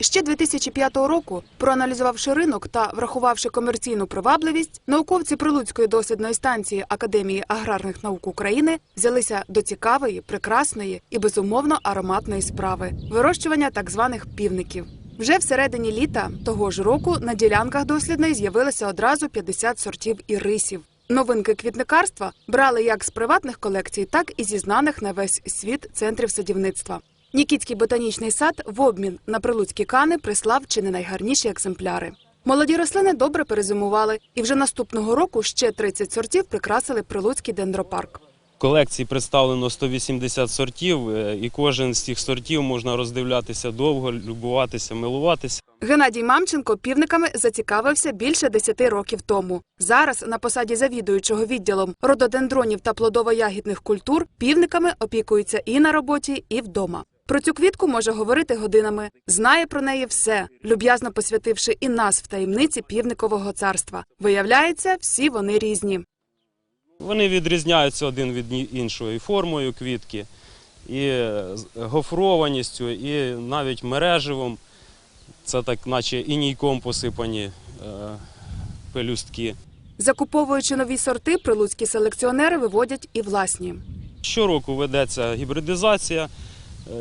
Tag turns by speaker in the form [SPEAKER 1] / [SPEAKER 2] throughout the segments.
[SPEAKER 1] Ще 2005 року, проаналізувавши ринок та врахувавши комерційну привабливість, науковці Прилуцької дослідної станції Академії аграрних наук України взялися до цікавої, прекрасної і безумовно ароматної справи вирощування так званих півників. Вже всередині літа того ж року на ділянках дослідної з'явилося одразу 50 сортів ірисів. Новинки квітникарства брали як з приватних колекцій, так і зі знаних на весь світ центрів садівництва. Нікітський ботанічний сад в обмін на прилуцькі кани прислав чи не найгарніші екземпляри. Молоді рослини добре перезимували, і вже наступного року ще 30 сортів прикрасили прилуцький дендропарк.
[SPEAKER 2] В колекції представлено 180 сортів, е, і кожен з цих сортів можна роздивлятися довго, любуватися, милуватися.
[SPEAKER 1] Геннадій Мамченко півниками зацікавився більше 10 років тому. Зараз на посаді завідуючого відділом рододендронів та плодово-ягідних культур півниками опікується і на роботі, і вдома. Про цю квітку може говорити годинами, знає про неї все, люб'язно посвятивши і нас в таємниці півникового царства. Виявляється, всі вони різні.
[SPEAKER 2] Вони відрізняються один від іншого і формою квітки, і гофрованістю, і навіть мереживом. Це так, наче інійком посипані е, пелюстки.
[SPEAKER 1] Закуповуючи нові сорти, прилуцькі селекціонери виводять і власні.
[SPEAKER 2] Щороку ведеться гібридизація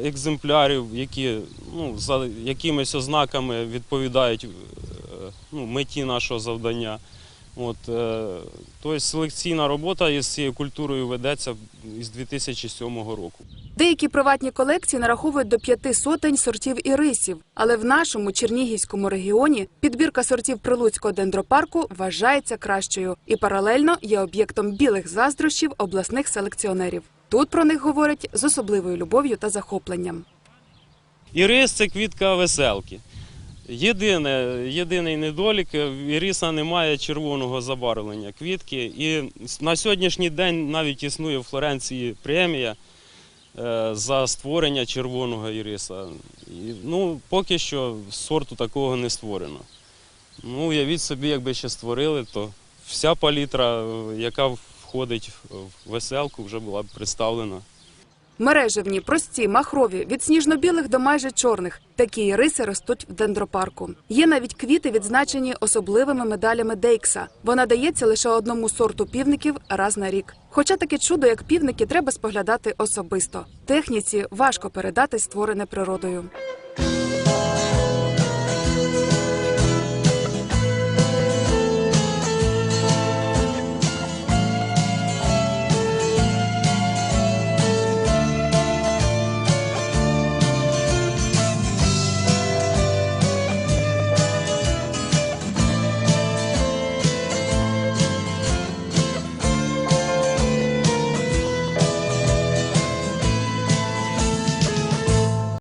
[SPEAKER 2] екземплярів, які ну, за якимись ознаками відповідають е, ну, меті нашого завдання. От, е, тобто селекційна робота із цією культурою ведеться з 2007 року.
[SPEAKER 1] Деякі приватні колекції нараховують до п'яти сотень сортів ірисів, але в нашому Чернігівському регіоні підбірка сортів Прилуцького дендропарку вважається кращою і паралельно є об'єктом білих заздрощів обласних селекціонерів. Тут про них говорять з особливою любов'ю та захопленням.
[SPEAKER 2] Ірис це квітка веселки. Єдине, єдиний недолік в іриса немає червоного забарвлення квітки. І на сьогоднішній день навіть існує в Флоренції премія е, за створення червоного іриса. І, ну, поки що сорту такого не створено. Ну, уявіть собі, якби ще створили, то вся палітра, е, яка входить в веселку, вже була б представлена.
[SPEAKER 1] Мережевні, прості, махрові, від сніжно-білих до майже чорних. Такі іриси ростуть в дендропарку. Є навіть квіти, відзначені особливими медалями Дейкса. Вона дається лише одному сорту півників раз на рік. Хоча таке чудо, як півники, треба споглядати особисто. Техніці важко передати створене природою.